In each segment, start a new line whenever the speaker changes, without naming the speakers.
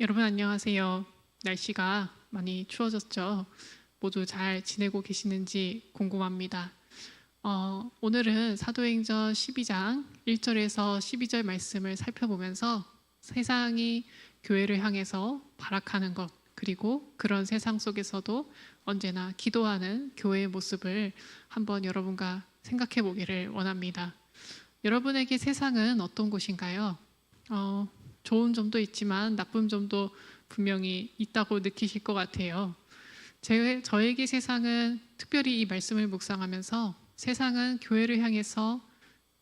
여러분 안녕하세요. 날씨가 많이 추워졌죠. 모두 잘 지내고 계시는지 궁금합니다. 어, 오늘은 사도행전 12장 1절에서 12절 말씀을 살펴보면서 세상이 교회를 향해서 발악하는 것 그리고 그런 세상 속에서도 언제나 기도하는 교회의 모습을 한번 여러분과 생각해 보기를 원합니다. 여러분에게 세상은 어떤 곳인가요? 어, 좋은 점도 있지만 나쁜 점도 분명히 있다고 느끼실 것 같아요. 제, 저에게 세상은 특별히 이 말씀을 묵상하면서 세상은 교회를 향해서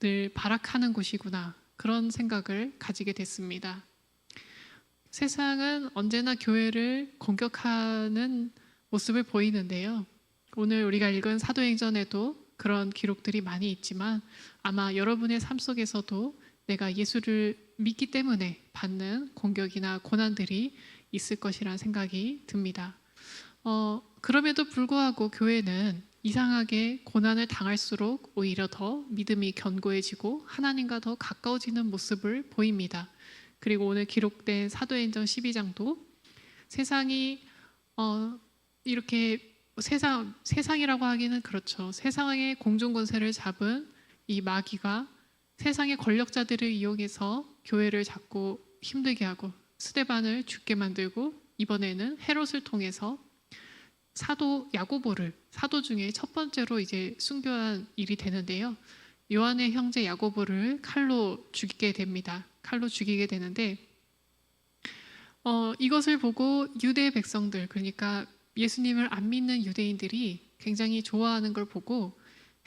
늘 발악하는 곳이구나 그런 생각을 가지게 됐습니다. 세상은 언제나 교회를 공격하는 모습을 보이는데요. 오늘 우리가 읽은 사도행전에도 그런 기록들이 많이 있지만 아마 여러분의 삶 속에서도 내가 예수를 믿기 때문에 받는 공격이나 고난들이 있을 것이라는 생각이 듭니다. 어, 그럼에도 불구하고 교회는 이상하게 고난을 당할수록 오히려 더 믿음이 견고해지고 하나님과 더 가까워지는 모습을 보입니다. 그리고 오늘 기록된 사도행전 12장도 세상이 어, 이렇게 세상 세상이라고 하기는 그렇죠. 세상의 공중 권세를 잡은 이 마귀가 세상의 권력자들을 이용해서 교회를 자꾸 힘들게 하고 스데반을 죽게 만들고 이번에는 헤롯을 통해서 사도 야고보를 사도 중에 첫 번째로 이제 순교한 일이 되는데요. 요한의 형제 야고보를 칼로 죽이게 됩니다. 칼로 죽이게 되는데 어, 이것을 보고 유대 백성들 그러니까 예수님을 안 믿는 유대인들이 굉장히 좋아하는 걸 보고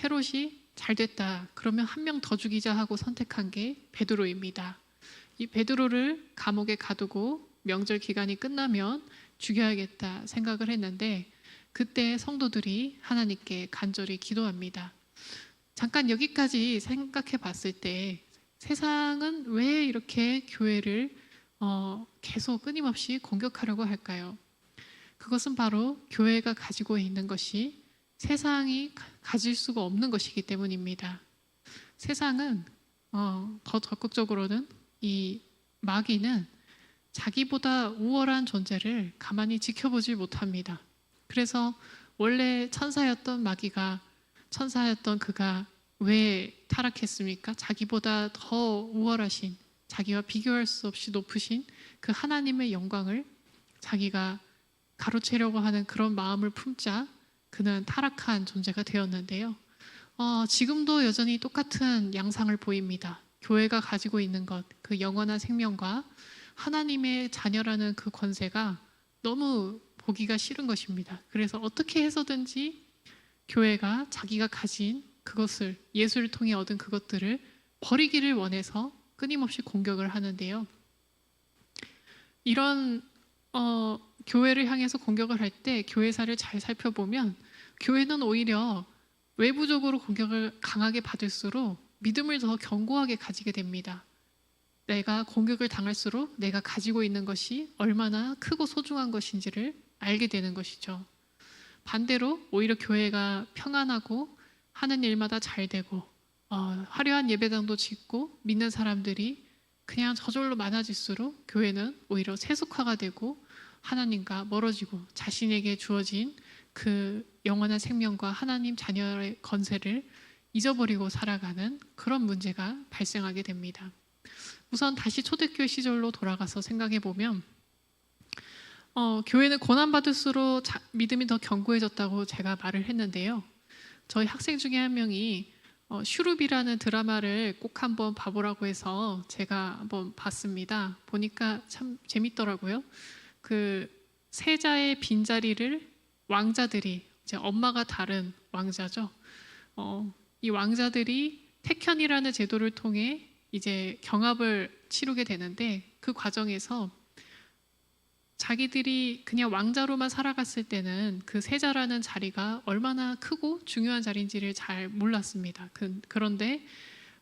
헤롯이 잘 됐다. 그러면 한 명 더 죽이자 하고 선택한 게 베드로입니다. 이 베드로를 감옥에 가두고 명절 기간이 끝나면 죽여야겠다 생각을 했는데 그때 성도들이 하나님께 간절히 기도합니다. 잠깐 여기까지 생각해 봤을 때 세상은 왜 이렇게 교회를 어, 계속 끊임없이 공격하려고 할까요? 그것은 바로 교회가 가지고 있는 것이 세상이 가질 수가 없는 것이기 때문입니다. 세상은 어, 더 적극적으로는 이 마귀는 자기보다 우월한 존재를 가만히 지켜보지 못합니다. 그래서 원래 천사였던 마귀가 천사였던 그가 왜 타락했습니까? 자기보다 더 우월하신 자기와 비교할 수 없이 높으신 그 하나님의 영광을 자기가 가로채려고 하는 그런 마음을 품자 그는 타락한 존재가 되었는데요. 어, 지금도 여전히 똑같은 양상을 보입니다. 교회가 가지고 있는 것, 그 영원한 생명과 하나님의 자녀라는 그 권세가 너무 보기가 싫은 것입니다. 그래서 어떻게 해서든지 교회가 자기가 가진 그것을 예수를 통해 얻은 그것들을 버리기를 원해서 끊임없이 공격을 하는데요. 이런 어, 교회를 향해서 공격을 할 때 교회사를 잘 살펴보면 교회는 오히려 외부적으로 공격을 강하게 받을수록 믿음을 더 견고하게 가지게 됩니다. 내가 공격을 당할수록 내가 가지고 있는 것이 얼마나 크고 소중한 것인지를 알게 되는 것이죠. 반대로 오히려 교회가 평안하고 하는 일마다 잘 되고 어, 화려한 예배당도 짓고 믿는 사람들이 그냥 저절로 많아질수록 교회는 오히려 세속화가 되고 하나님과 멀어지고 자신에게 주어진 그 영원한 생명과 하나님 자녀의 건세를 잊어버리고 살아가는 그런 문제가 발생하게 됩니다. 우선 다시 초대교회 시절로 돌아가서 생각해 보면 어, 교회는 고난받을수록 자, 믿음이 더 견고해졌다고 제가 말을 했는데요. 저희 학생 중에 한 명이 어, 슈룹이라는 드라마를 꼭 한번 봐보라고 해서 제가 한번 봤습니다. 보니까 참 재밌더라고요. 그 세자의 빈자리를 왕자들이 이제 엄마가 다른 왕자죠. 어, 이 왕자들이 택현이라는 제도를 통해 이제 경합을 치르게 되는데 그 과정에서 자기들이 그냥 왕자로만 살아갔을 때는 그 세자라는 자리가 얼마나 크고 중요한 자리인지를 잘 몰랐습니다. 그, 그런데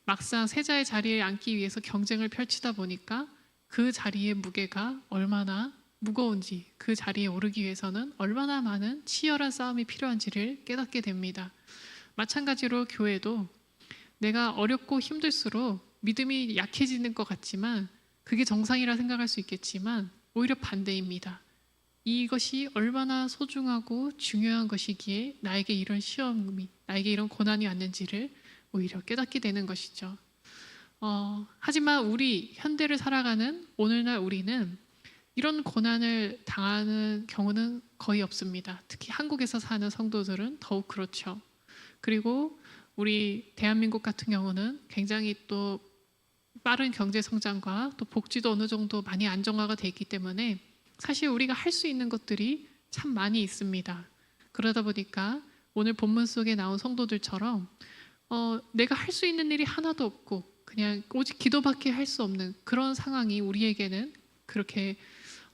막상 세자의 자리에 앉기 위해서 경쟁을 펼치다 보니까 그 자리의 무게가 얼마나 무거운지 그 자리에 오르기 위해서는 얼마나 많은 치열한 싸움이 필요한지를 깨닫게 됩니다. 마찬가지로 교회도 내가 어렵고 힘들수록 믿음이 약해지는 것 같지만 그게 정상이라 생각할 수 있겠지만 오히려 반대입니다. 이것이 얼마나 소중하고 중요한 것이기에 나에게 이런 시험이, 나에게 이런 고난이 왔는지를 오히려 깨닫게 되는 것이죠. 어, 하지만 우리 현대를 살아가는 오늘날 우리는 이런 고난을 당하는 경우는 거의 없습니다. 특히 한국에서 사는 성도들은 더욱 그렇죠. 그리고 우리 대한민국 같은 경우는 굉장히 또 빠른 경제 성장과 또 복지도 어느 정도 많이 안정화가 돼 있기 때문에 사실 우리가 할 수 있는 것들이 참 많이 있습니다. 그러다 보니까 오늘 본문 속에 나온 성도들처럼 어, 내가 할 수 있는 일이 하나도 없고 그냥 오직 기도밖에 할 수 없는 그런 상황이 우리에게는 그렇게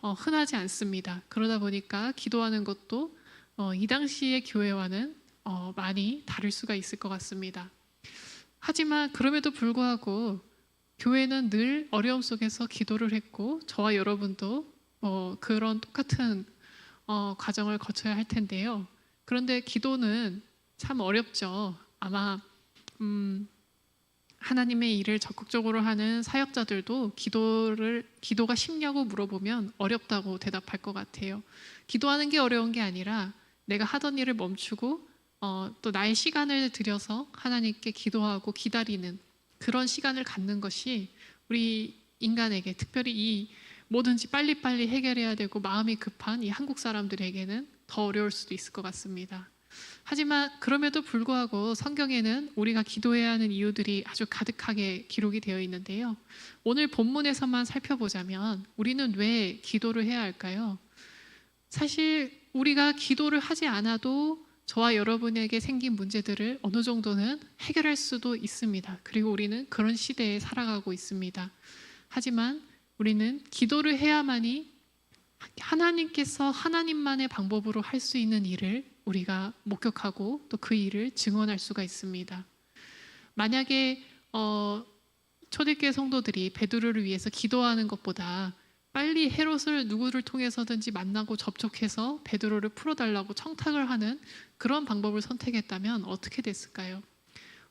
어, 흔하지 않습니다. 그러다 보니까 기도하는 것도 어, 이 당시의 교회와는 어, 많이 다를 수가 있을 것 같습니다. 하지만 그럼에도 불구하고 교회는 늘 어려움 속에서 기도를 했고 저와 여러분도 어, 그런 똑같은 어, 과정을 거쳐야 할 텐데요. 그런데 기도는 참 어렵죠. 아마 음, 하나님의 일을 적극적으로 하는 사역자들도 기도를 기도가 쉽냐고 물어보면 어렵다고 대답할 것 같아요. 기도하는 게 어려운 게 아니라 내가 하던 일을 멈추고 어, 또 나의 시간을 들여서 하나님께 기도하고 기다리는 그런 시간을 갖는 것이 우리 인간에게 특별히 이 뭐든지 빨리빨리 해결해야 되고 마음이 급한 이 한국 사람들에게는 더 어려울 수도 있을 것 같습니다. 하지만 그럼에도 불구하고 성경에는 우리가 기도해야 하는 이유들이 아주 가득하게 기록이 되어 있는데요. 오늘 본문에서만 살펴보자면 우리는 왜 기도를 해야 할까요? 사실 우리가 기도를 하지 않아도 저와 여러분에게 생긴 문제들을 어느 정도는 해결할 수도 있습니다. 그리고 우리는 그런 시대에 살아가고 있습니다. 하지만 우리는 기도를 해야만이 하나님께서 하나님만의 방법으로 할 수 있는 일을 우리가 목격하고 또 그 일을 증언할 수가 있습니다. 만약에 어, 초대교회 성도들이 베드로를 위해서 기도하는 것보다 빨리 헤롯을 누구를 통해서든지 만나고 접촉해서 베드로를 풀어달라고 청탁을 하는 그런 방법을 선택했다면 어떻게 됐을까요?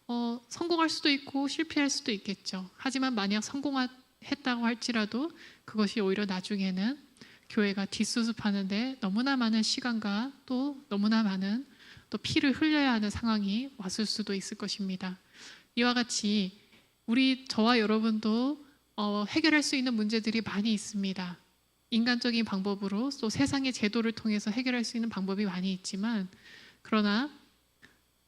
어, 성공할 수도 있고 실패할 수도 있겠죠. 하지만 만약 성공했다고 할지라도 그것이 오히려 나중에는 교회가 뒷수습하는데 너무나 많은 시간과 또 너무나 많은 또 피를 흘려야 하는 상황이 왔을 수도 있을 것입니다. 이와 같이 우리 저와 여러분도 어, 해결할 수 있는 문제들이 많이 있습니다. 인간적인 방법으로 또 세상의 제도를 통해서 해결할 수 있는 방법이 많이 있지만 그러나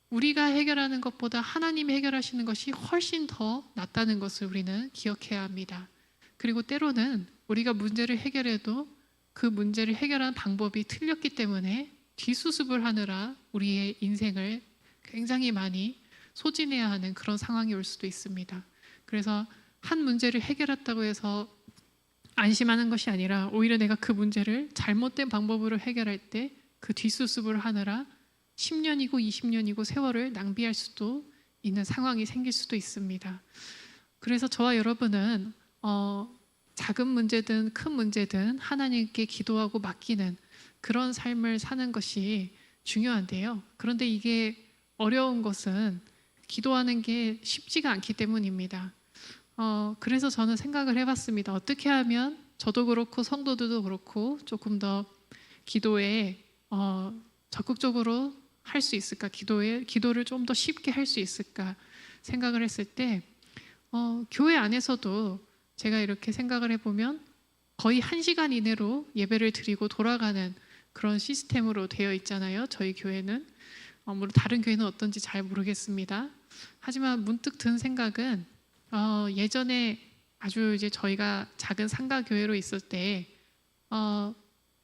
우리가 해결하는 것보다 하나님이 해결하시는 것이 훨씬 더 낫다는 것을 우리는 기억해야 합니다. 그리고 때로는 우리가 문제를 해결해도 그 문제를 해결하는 방법이 틀렸기 때문에 뒷수습을 하느라 우리의 인생을 굉장히 많이 소진해야 하는 그런 상황이 올 수도 있습니다. 그래서 한 문제를 해결했다고 해서 안심하는 것이 아니라 오히려 내가 그 문제를 잘못된 방법으로 해결할 때 그 뒷수습을 하느라 10년이고 20년이고 세월을 낭비할 수도 있는 상황이 생길 수도 있습니다. 그래서 저와 여러분은 어, 작은 문제든 큰 문제든 하나님께 기도하고 맡기는 그런 삶을 사는 것이 중요한데요. 그런데 이게 어려운 것은 기도하는 게 쉽지가 않기 때문입니다. 어, 그래서 저는 생각을 해봤습니다. 어떻게 하면 저도 그렇고 성도들도 그렇고 조금 더 기도에 어, 적극적으로 할 수 있을까? 기도에 기도를 좀 더 쉽게 할 수 있을까? 생각을 했을 때 어, 교회 안에서도 제가 이렇게 생각을 해보면 거의 한 시간 이내로 예배를 드리고 돌아가는 그런 시스템으로 되어 있잖아요. 저희 교회는 어, 물론 다른 교회는 어떤지 잘 모르겠습니다. 하지만 문득 든 생각은 어, 예전에 아주 이제 저희가 작은 상가 교회로 있을 때 어,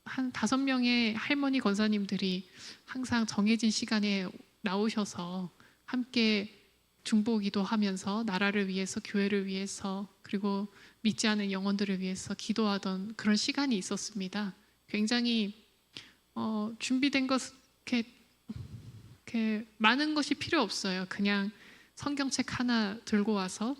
한 다섯 명의 할머니 권사님들이 항상 정해진 시간에 나오셔서 함께 중보기도 하면서 나라를 위해서 교회를 위해서 그리고 믿지 않은 영혼들을 위해서 기도하던 그런 시간이 있었습니다. 굉장히 어, 준비된 것 이렇게, 이렇게 많은 것이 필요 없어요. 그냥 성경책 하나 들고 와서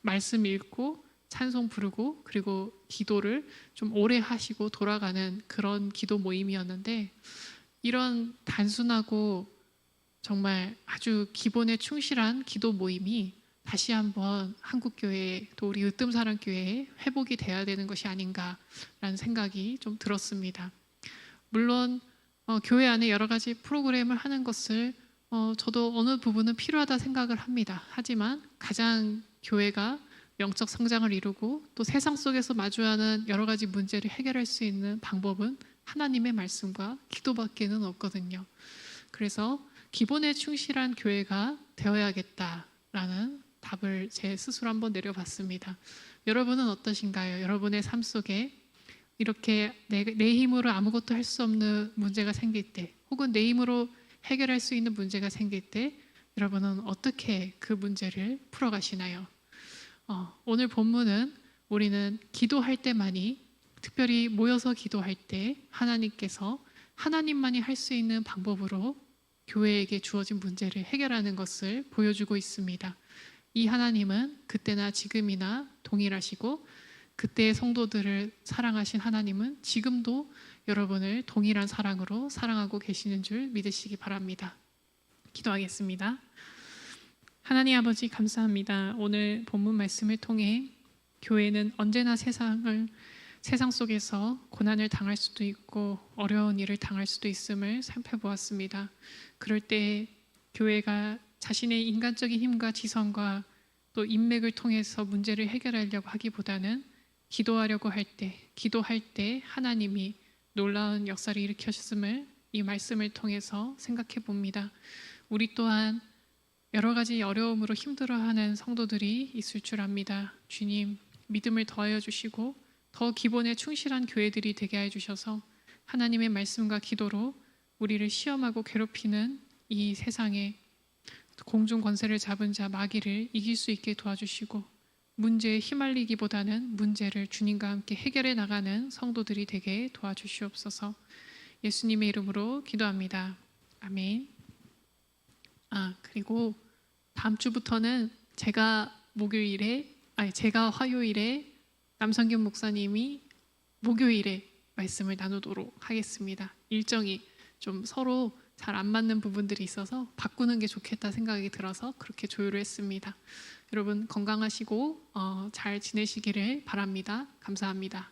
말씀 읽고 찬송 부르고 그리고 기도를 좀 오래 하시고 돌아가는 그런 기도 모임이었는데 이런 단순하고 정말 아주 기본에 충실한 기도 모임이 다시 한번 한국 교회 또 우리 으뜸사랑 교회에 회복이 돼야 되는 것이 아닌가라는 생각이 좀 들었습니다. 물론 어, 교회 안에 여러 가지 프로그램을 하는 것을 어, 저도 어느 부분은 필요하다 생각을 합니다. 하지만 가장 교회가 영적 성장을 이루고 또 세상 속에서 마주하는 여러 가지 문제를 해결할 수 있는 방법은 하나님의 말씀과 기도밖에는 없거든요. 그래서 기본에 충실한 교회가 되어야겠다라는 답을 제 스스로 한번 내려봤습니다. 여러분은 어떠신가요? 여러분의 삶 속에 이렇게 내, 내 힘으로 아무것도 할 수 없는 문제가 생길 때, 혹은 내 힘으로 해결할 수 있는 문제가 생길 때, 여러분은 어떻게 그 문제를 풀어가시나요? 어, 오늘 본문은 우리는 기도할 때만이 특별히 모여서 기도할 때 하나님께서 하나님만이 할 수 있는 방법으로 교회에게 주어진 문제를 해결하는 것을 보여주고 있습니다. 이 하나님은 그때나 지금이나 동일하시고 그때의 성도들을 사랑하신 하나님은 지금도 여러분을 동일한 사랑으로 사랑하고 계시는 줄 믿으시기 바랍니다. 기도하겠습니다. 하나님 아버지 감사합니다. 오늘 본문 말씀을 통해 교회는 언제나 세상을 세상 속에서 고난을 당할 수도 있고 어려운 일을 당할 수도 있음을 살펴보았습니다. 그럴 때 교회가 자신의 인간적인 힘과 지성과 또 인맥을 통해서 문제를 해결하려고 하기보다는 기도하려고 할 때, 기도할 때 하나님이 놀라운 역사를 일으켰음을 이 말씀을 통해서 생각해 봅니다. 우리 또한 여러 가지 어려움으로 힘들어하는 성도들이 있을 줄 압니다. 주님, 믿음을 더하여 주시고 더 기본에 충실한 교회들이 되게 해 주셔서 하나님의 말씀과 기도로 우리를 시험하고 괴롭히는 이 세상에 공중 권세를 잡은 자 마귀를 이길 수 있게 도와주시고 문제에 휘말리기보다는 문제를 주님과 함께 해결해 나가는 성도들이 되게 도와주시옵소서. 예수님의 이름으로 기도합니다. 아멘. 아 그리고 다음 주부터는 제가 목요일에 아니 제가 화요일에 남성균 목사님이 목요일에 말씀을 나누도록 하겠습니다. 일정이 좀 서로 잘 안 맞는 부분들이 있어서 바꾸는 게 좋겠다 생각이 들어서 그렇게 조율을 했습니다. 여러분 건강하시고 어, 잘 지내시기를 바랍니다. 감사합니다.